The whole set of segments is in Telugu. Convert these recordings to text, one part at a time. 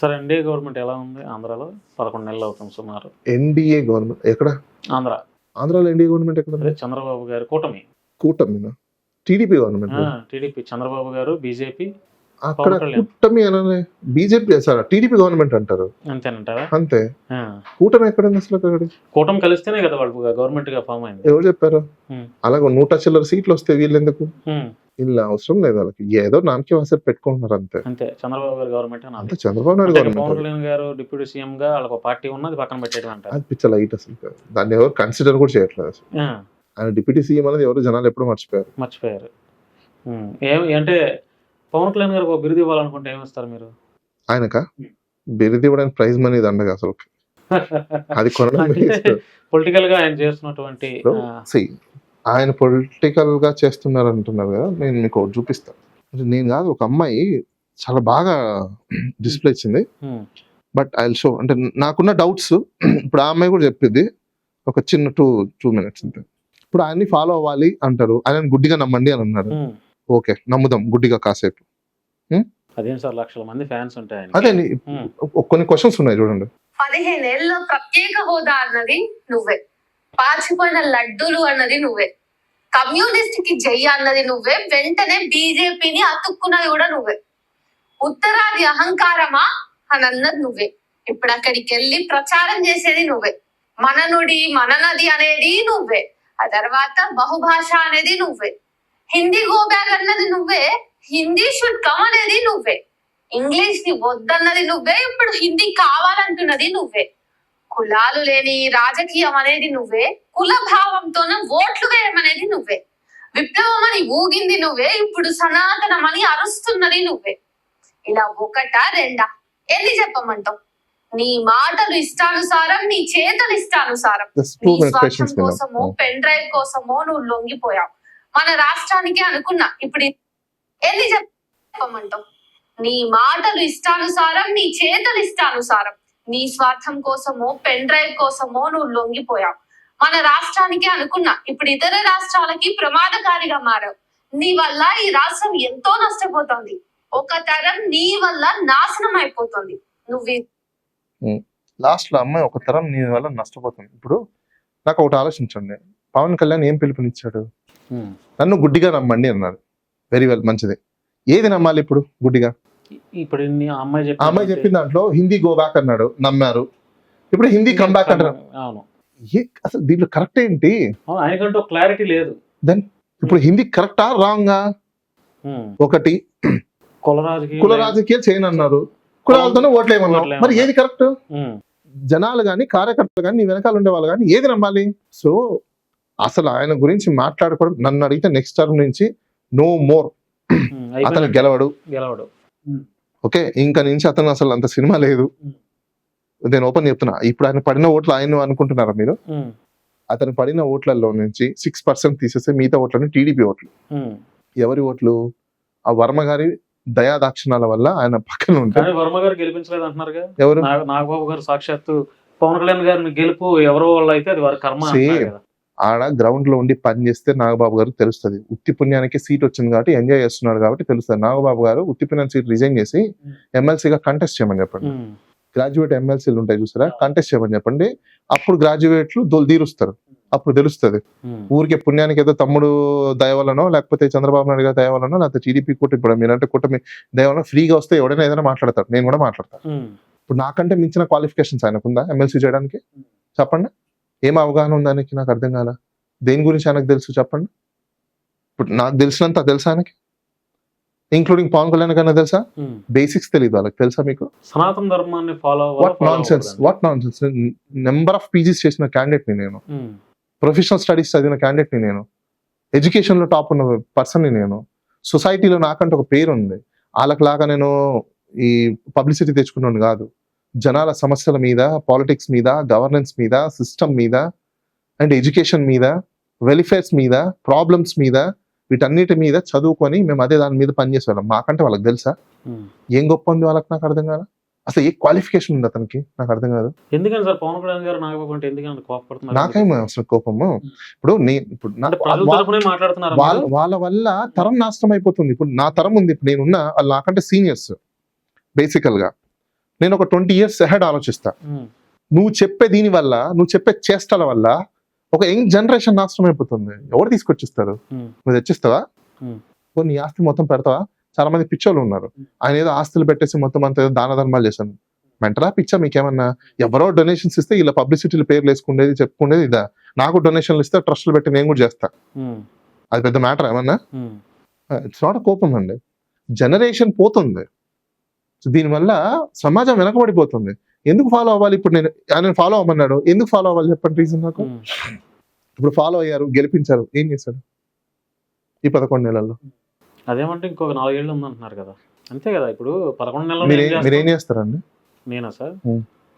సార్ ఎన్డీఏ గవర్నమెంట్ ఎలా ఉంది ఆంధ్రాలో? పదకొండు నెలలు అవుతుంది సుమారు. ఎన్డీఏ గవర్నమెంట్ ఎక్కడ? ఆంధ్ర. ఆంధ్రాలో ఎన్డీఏ గవర్నమెంట్ ఎక్కడ చంద్రబాబు గారు కూటమి. కూటమి టీడీపీ గవర్నమెంట్ టీడీపీ చంద్రబాబు గారు బీజేపీ అక్కడ. కూటమి అననే బీజేపీ సార్ టీడీపీ గవర్నమెంట్ అంటారు. అంతేనంటారా అంతే. కూటమి ఎక్కడ ఉంది అసలు అక్కడ? కూటమి కలిస్తేనే కదా వాళ్ళు గవర్నమెంట్గా ఫామ్ అయింది. ఎవరు చెప్పారు. అలాగే నూట చిల్లర సీట్లు వస్తే వీళ్ళు ఎందుకు? ఉమ్, వీళ్ళు అవసరం లేదు వాళ్ళకి. ఏదో నామకే వాసర్ పెట్టుకుంటున్నారు అంతే. అంతే. చంద్రబాబు గారు గవర్నమెంట్ అని అంతే చంద్రబాబు నాయుడు అంటే పవన్ కళ్యాణ్ గారు డిప్యూటీ సీఎం గా వాళ్ళకి ఒక పార్టీ ఉన్నది పక్కన పెట్టేయడం అంటారు. అది పిచ్చ లైట్ అసలు. దాన్ని ఎవరు కన్సిడర్ కూడా చేయట్లేదు అసలు. ఆయన డిప్యూటీ సీఎం అనేది ఎవరు జనాలు ఎప్పుడు మర్చిపోయారు. మర్చిపోయారు. అంటే పవన్ కళ్యాణ్ గారికి ఒక బిరుదు ఇవ్వాలనుకుంటే ఏమిస్తారు మీరు? ఆయనక. బిరుది ఇవ్వడానికి ప్రైజ్ మనీ దండగా అసలు. అది కొనడం. పొలిటికల్గా ఆయన చేస్తున్నటువంటి ఆయన పొలిటికల్గా చేస్తున్నారు అంటున్నారు కదా నేను మీకు చూపిస్తాను అంటే నేను కాదు ఒక అమ్మాయి చాలా బాగా డిస్ప్లే ఇచ్చింది. బట్ ఐ షో అంటే నాకున్న డౌట్స్ ఇప్పుడు ఆ అమ్మాయి కూడా చెప్పింది ఒక చిన్న టూ టూ మినిట్స్ అంతే. ఇప్పుడు ఆయన్ని ఫాలో అవ్వాలి అంటారు ఆయన గుడ్డిగా నమ్మండి అని అన్నారు. ఓకే నమ్ముదాం గుడ్డిగా కాసేపు. అదేం సార్ లక్షల మంది ఫ్యాన్స్ ఉంటాయి. అదే ఉమ్, కొన్ని క్వశ్చన్స్ ఉన్నాయి చూడండి. పదిహేనేళ్ళలో ప్రత్యేక హోదా అన్నది నువ్వే. పాచిపోయిన లడ్డూలు అన్నది నువ్వే. కమ్యూనిస్ట్కి జై అన్నది నువ్వే వెంటనే బీజేపీని అతుక్కున్నది కూడా నువ్వే. ఉత్తరాది అహంకారమా అని అన్నది నువ్వే. ఇప్పుడు అక్కడికి వెళ్ళి ప్రచారం చేసేది నువ్వే. మన నుడి మన నది అనేది నువ్వే. ఆ తర్వాత బహుభాష అనేది నువ్వే. హిందీ గో బ్యాక్ అన్నది నువ్వే. హిందీ షుడ్ కమ్ అనేది నువ్వే. ఇంగ్లీష్ని వద్దన్నది నువ్వే ఇప్పుడు హిందీ కావాలంటున్నది నువ్వే. కులాలు లేని రాజకీయం అనేది నువ్వే కుల భావంతోన ఓట్లు వేయమనేది నువ్వే. విప్లవం అని ఊగింది నువ్వే ఇప్పుడు సనాతనం అని అరుస్తున్నది నువ్వే. ఇలా ఒకటా రెండా? ఎన్ని చెప్పమంటావు? నీ మాటలు ఇష్టానుసారం నీ చేతలు ఇష్టానుసారం. నీ స్వార్థం కోసమో పెన్ డ్రైవ్ కోసమో నువ్వు లొంగిపోయావు. మన రాష్ట్రానికి అనుకున్నా ఇప్పుడు ఎన్ని చెప్పమంటావు. నీ మాటలు ఇష్టానుసారం నీ చేతలు ఇష్టానుసారం. నీ స్వార్థం కోసమో పెన్ డ్రైవ్ కోసమో నువ్వు లొంగిపోయావు. మన రాష్ట్రానికి అనుకున్నా ఇప్పుడు ఇతర రాష్ట్రాలకి ప్రమాదకారిగా మారావు. నీ వల్ల ఈ రాష్ట్రం ఎంతో నష్టపోతుంది. ఒక తరం నీ వల్ల నాశనం అయిపోతుంది. నువ్వు లాస్ట్లో అమ్మాయి ఒక తరం నీ వల్ల నష్టపోతుంది. ఇప్పుడు నాకు ఒకటి ఆలోచించండి. పవన్ కళ్యాణ్ ఏం పిలుపునిచ్చాడు. నన్ను గుడ్డిగా నమ్మండి అన్నాడు వెరీ వెల్ మంచిది. ఏది నమ్మాలి ఇప్పుడు గుడ్డిగా? ఇప్పుడు అమ్మాయి చెప్పిన దాంట్లో హిందీ గో బ్యాక్ అన్నాడు నమ్మారు. ఇప్పుడు హిందీ కమ్ బ్యాక్ అంటారు అవును. అసలు దీంట్లో కరెక్ట్ ఏంటి? ఆయనకంటూ క్లారిటీ లేదు. ఇప్పుడు హిందీ కరెక్టా రాంగా ఉమ్. ఒకటి. కుల రాజకీయం కుల రాజకీయాలు చేయను అన్నారు. కులాలతోనే ఓట్లేమన్నారు. మరి ఏది కరెక్ట్ ఉమ్, జనాలు కానీ కార్యకర్తలు కానీ నీ వెనకాల ఉండే వాళ్ళు కానీ ఏది నమ్మాలి? సో అసలు ఆయన గురించి మాట్లాడుకోవడం నన్ను అడిగితే నెక్స్ట్ టర్మ్ నుంచి నో మోర్ అతను. గెలవడు. గెలవడు. ఓకే? ఇంకా నుంచి అతను అసలు అంత సినిమా లేదు. నేను ఓపెన్ చెప్తున్నా. ఇప్పుడు ఆయన పడిన ఓట్లు ఆయన అనుకుంటున్నారా మీరు? అతను పడిన ఓట్లలో నుంచి సిక్స్ పర్సెంట్ తీసేస్తే మిగతా ఓట్లను టీడీపీ ఓట్లు. ఎవరి ఓట్లు? ఆ వర్మ గారి దయా దాక్షిణాల వల్ల ఆయన పక్కన ఉంటారు వర్మ గారు గెలిపించలేదు అంటున్నారుగా. ఎవరు? నాగ- నాగబాబు గారు సాక్షాత్తు పవన్ కళ్యాణ్ గారిని గెలుపు ఎవరో వాళ్ళు అయితే అది వారి కర్మ. ఆడ గ్రౌండ్లో ఉండి పని చేస్తే నాగబాబు గారు తెలుస్తుంది. ఉత్తి పుణ్యానికి సీట్ వచ్చింది కాబట్టి ఎంజాయ్ చేస్తున్నాడు కాబట్టి తెలుస్తుంది. నాగబాబు గారు ఉత్తి పుణ్యం సీట్ రిజైన్ చేసి. ఎమ్మెల్సీగా కంటెస్ట్ చేయమని చెప్పండి. గ్రాడ్యుయేట్ ఎమ్మెల్సీలు ఉంటాయి చూసారా? కంటెస్ట్ చేయమని చెప్పండి. అప్పుడు గ్రాడ్యుయేట్లు దొల్దీరుస్తారు అప్పుడు తెలుస్తుంది. ఊరికే పుణ్యానికి ఏదో తమ్ముడు దయ వల్లనో లేకపోతే చంద్రబాబు నాయుడు గారి దయ వల్లనో లేకపోతే టీడీపీ కూటమి ఇప్పుడు మీరంటే కూటమి దయ వల్ల ఫ్రీగా వస్తే ఎవడైనా ఏదైనా మాట్లాడతారు నేను కూడా మాట్లాడతాను. ఇప్పుడు నాకంటే మించిన క్వాలిఫికేషన్స్ ఆయనకుందా? ఎమ్మెల్సీ చేయడానికి? చెప్పండి. ఏం అవగాహన ఉంది ఆయనకి? నాకు అర్థం కాల. దేని గురించి ఆయనకు తెలుసు చెప్పండి. ఇప్పుడు నాకు తెలిసినంత తెలుసా ఆయనకి? ఇంక్లూడింగ్ పవన్ కళ్యాణ్ కన్నా తెలుసా. బేసిక్స్ తెలియదు వాళ్ళకి. తెలుసా మీకు? సనాతన ధర్మాన్ని follow what nonsense what nonsense number of PGs చేసిన క్యాండిడేట్ని నేను. ప్రొఫెషనల్ స్టడీస్ చదివిన క్యాండిడేట్ని నేను. ఎడ్యుకేషన్లో టాప్ ఉన్న పర్సన్ని నేను. సొసైటీలో నాకంటే ఒక పేరు ఉంది. వాళ్ళకి లాగా నేను ఈ పబ్లిసిటీ తెచ్చుకున్నాను కాదు. జనాల సమస్యల మీద పాలిటిక్స్ మీద గవర్నెన్స్ మీద సిస్టమ్ మీద అండ్ ఎడ్యుకేషన్ మీద వెల్ఫేర్స్ మీద ప్రాబ్లమ్స్ మీద వీటన్నిటి మీద చదువుకొని మేము అదే దాని మీద పనిచేసేవాళ్ళం మాకంటే వాళ్ళకి తెలుసా? ఏం గొప్ప ఉంది వాళ్ళకి నాకు అర్థం కాదు అసలు ఏ క్వాలిఫికేషన్ ఉంది అతనికి? నాకు అర్థం కాదు. ఎందుకని సార్? పవన్ కళ్యాణ్ గారు నాగబాబు అంటే ఎందుకని అంత కోపడుతున్నారు? నాకేమో అసలు కోపము? ఇప్పుడు నేను ఇప్పుడు వాళ్ళ వాళ్ళ వల్ల తరం నాశనం అయిపోతుంది. ఇప్పుడు నా తరం ఉంది. ఇప్పుడు నేనున్న వాళ్ళు నాకంటే సీనియర్స్ బేసికల్గా. నేను ఒక ట్వంటీ ఇయర్స్ హెడ్ ఆలోచిస్తా. నువ్వు చెప్పే దీని వల్ల నువ్వు చెప్పే చేష్టల వల్ల ఒక యంగ్ జనరేషన్ నాశనం అయిపోతుంది. ఎవరు తీసుకొచ్చిస్తారు? నువ్వు తెచ్చిస్తావా? నీ ఆస్తి మొత్తం పెడతావా? చాలా మంది పిచ్చోళ్ళు ఉన్నారు. ఆయన ఏదో ఆస్తులు పెట్టేసి మొత్తం అంతా ఏదో దాన ధర్మాలు చేశాను మెంటలా పిచ్చా మీకేమన్నా? ఎవరో డొనేషన్స్ ఇస్తే ఇలా పబ్లిసిటీలు పేర్లు వేసుకునేది చెప్పుకునేది ఇదా? నాకు డొనేషన్లు ఇస్తే ట్రస్టులు పెట్టి నేను కూడా చేస్తా. అది పెద్ద మ్యాటర్ ఏమన్నా? ఇట్స్ నాట్ కోపం అండి. జనరేషన్ పోతుంది. సో దీనివల్ల సమాజం వెనకబడిపోతుంది. ఎందుకు ఫాలో అవ్వాలి? ఇప్పుడు నేను ఆయన ఫాలో అవ్వమన్నాడు. ఎందుకు ఫాలో అవ్వాలి? చెప్పండి రీజన్ నాకు. ఇప్పుడు ఫాలో అయ్యారు గెలిపించారు. ఏం చేశాడు? ఈ పదకొండు నెలల్లో. అదేమంటే ఇంకొక నాలుగేళ్ళు ఉందంటున్నారు కదా. అంతే కదా ఇప్పుడు పదకొండు నెలలు మీరు ఏం? చేస్తారండి? నేనా సార్.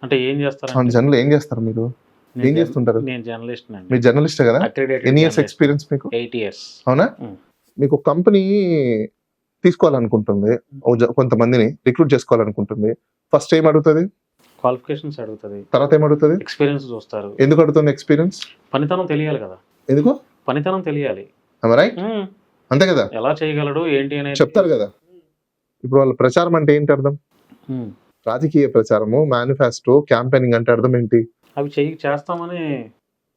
అంటే ఏం చేస్తారు జనరల్ ఏం చేస్తారు మీరు? ఏం చేస్తుంటారు? నేను జర్నలిస్ట్ మీరు జర్నలిస్ట్ కదా? ఎన్ని ఇయర్స్ ఎక్స్పీరియన్స్ మీకు? ఎయిట్ ఇయర్స్ అవునా. మీకు కంపెనీ తీసుకోవాలనుకుంటుంది. కొంతమందిని రిక్రూట్ చేసుకోవాలనుకుంటుంది. ఫస్ట్ ఏం అడుగుతుంది? క్వాలిఫికేషన్స్ అడుగుతుంది. తర్వాత ఏం అడుగుతుంది? ఎక్స్పీరియన్స్ చూస్తారు. ఎందుకు అడుగుతుంది ఎక్స్పీరియన్స్ పనితనం తెలియాలి కదా. ఎందుకు? పనితనం తెలియాలి. రైట్ అంతే కదా. ఎలా చేయగలడు ఏంటి అనేది చెప్తారు కదా. ఇప్పుడు వాళ్ళ ప్రచారం అంటే ఏంటి అర్థం? రాజకీయ ప్రచారము మేనిఫెస్టో క్యాంపెయినింగ్ అంటే అర్థం ఏంటి? అవి చేస్తామని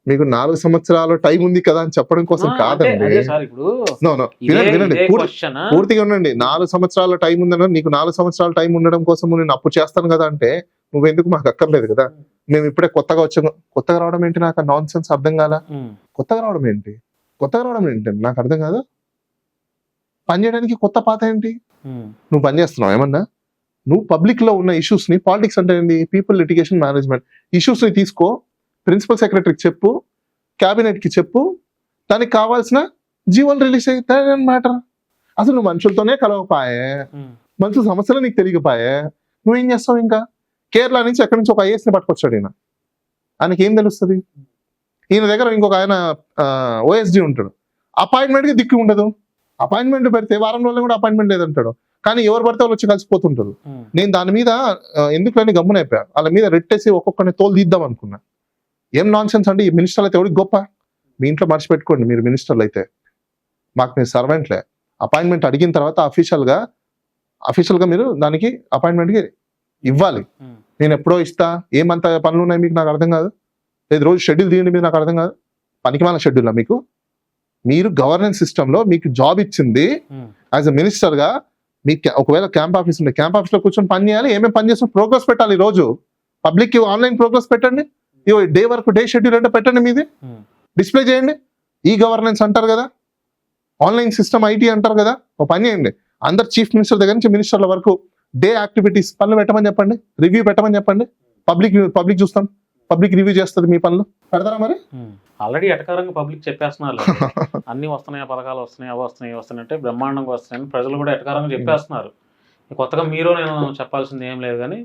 మీకు నాలుగు సంవత్సరాలు టైం ఉంది కదా అని చెప్పడం కోసం కాదండి. వినండి పూర్తిగా ఉండండి. నాలుగు సంవత్సరాల టైం ఉందన్న నీకు నాలుగు సంవత్సరాల టైం ఉండడం కోసం నేను అప్పు చేస్తాను కదా అంటే నువ్వెందుకు మాకు అక్కర్లేదు కదా? మేము. ఇప్పుడే కొత్తగా వచ్చాము. కొత్తగా రావడం ఏంటి? నాకు నాన్ సెన్స్ అర్థం కాదా కొత్తగా రావడం ఏంటి? కొత్తగా రావడం ఏంటి? నాకు అర్థం కాదు. పని చేయడానికి కొత్త పాత ఏంటి? నువ్వు పని చేస్తున్నావు? ఏమన్నా? నువ్వు పబ్లిక్లో ఉన్న ఇష్యూస్ని పాలిటిక్స్ అంటే ఏంటి పీపుల్ లిటిగేషన్ మేనేజ్మెంట్ ఇష్యూస్ని తీసుకో. ప్రిన్సిపల్ సెక్రటరీకి చెప్పు క్యాబినెట్కి చెప్పు దానికి కావాల్సిన జీవోలు రిలీజ్ అయితే మ్యాటర్ అసలు నువ్వు మనుషులతోనే కలవపాయే. మనుషుల సమస్యలు నీకు తెలియకపోయే. నువ్వేం చేస్తావు ఇంకా? కేరళ నుంచి ఎక్కడి నుంచి ఒక ఐఏఎస్ని పట్టుకొచ్చాడు ఈయన. ఆయనకి ఏం తెలుస్తుంది? ఈయన దగ్గర ఇంకొక ఆయన ఓఎస్డి ఉంటాడు. అపాయింట్మెంట్కి దిక్కు ఉండదు. అపాయింట్మెంట్ పెడితే వారం రోజులు కూడా అపాయింట్మెంట్ లేదంటాడు. కానీ ఎవరు పడితే వాళ్ళు వచ్చి కలిసిపోతుంటారు. నేను దాని మీద ఆ, ఎందుకులని గమ్మునైపోయా వాళ్ళ మీద రెట్టేసి ఒక్కొక్కరిని తోలు తీద్దాం అనుకున్నా. ఏం నాన్ సెన్స్ అంటే ఈ మినిస్టర్లు అయితే ఎవరికి గొప్ప. మీ ఇంట్లో మర్చిపెట్టుకోండి మీరు మినిస్టర్లు అయితే. మాకు మీరు సర్వెంట్లే అపాయింట్మెంట్ అడిగిన తర్వాత అఫీషియల్గా అఫీషియల్గా మీరు దానికి అపాయింట్మెంట్కి ఇవ్వాలి. నేను ఎప్పుడో ఇస్తా. ఏమంత పనులు ఉన్నాయి మీకు? నాకు అర్థం కాదు. లేదు రోజు షెడ్యూల్ తీయండి మీరు? నాకు అర్థం కాదు. పనికిమాల షెడ్యూల్ మీకు? మీరు గవర్నెన్స్ సిస్టమ్లో మీకు జాబ్ ఇచ్చింది యాజ్ అ మినిస్టర్గా మీకు క్యా- ఒకవేళ క్యాంప్ ఆఫీస్ ఉంటే క్యాంప్ ఆఫీస్లో కూర్చొని పని చేయాలి. ఏమేమి పని చేస్తున్న ప్రోగ్రెస్ పెట్టాలి ఈ రోజు. పబ్లిక్ ఆన్లైన్ ప్రోగ్రెస్ పెట్టండి. ఇగో డే వర్క్ డే షెడ్యూల్ అంటే పెట్టండి మీది. డిస్ప్లే చేయండి. ఈ గవర్నెన్స్ అంటారు కదా. ఆన్లైన్ సిస్టమ్ ఐటీ అంటారు కదా. ఒక పని చేయండి. అందరు చీఫ్ మినిస్టర్ దగ్గర నుంచి మినిస్టర్ల వరకు డే యాక్టివిటీస్ పనులు పెట్టమని చెప్పండి. రివ్యూ పెట్టమని చెప్పండి. పబ్లిక్ పబ్లిక్ చూస్తాం. పబ్లిక్ రివ్యూ చేస్తుంది మీ పనులు. పెడతారా మరి? ఆల్రెడీ ఎటకారంగా పబ్లిక్ చెప్పేస్తున్నారు. అన్ని వస్తున్నాయి పథకాలు వస్తున్నాయి అవి వస్తున్నాయి ఇవి వస్తున్నాయి అంటే బ్రహ్మాండంగా వస్తున్నాయని ప్రజలు కూడా ఎటకారంగా చెప్పేస్తున్నారు. కొత్తగా మీరు నేను చెప్పాల్సింది ఏం లేదు కానీ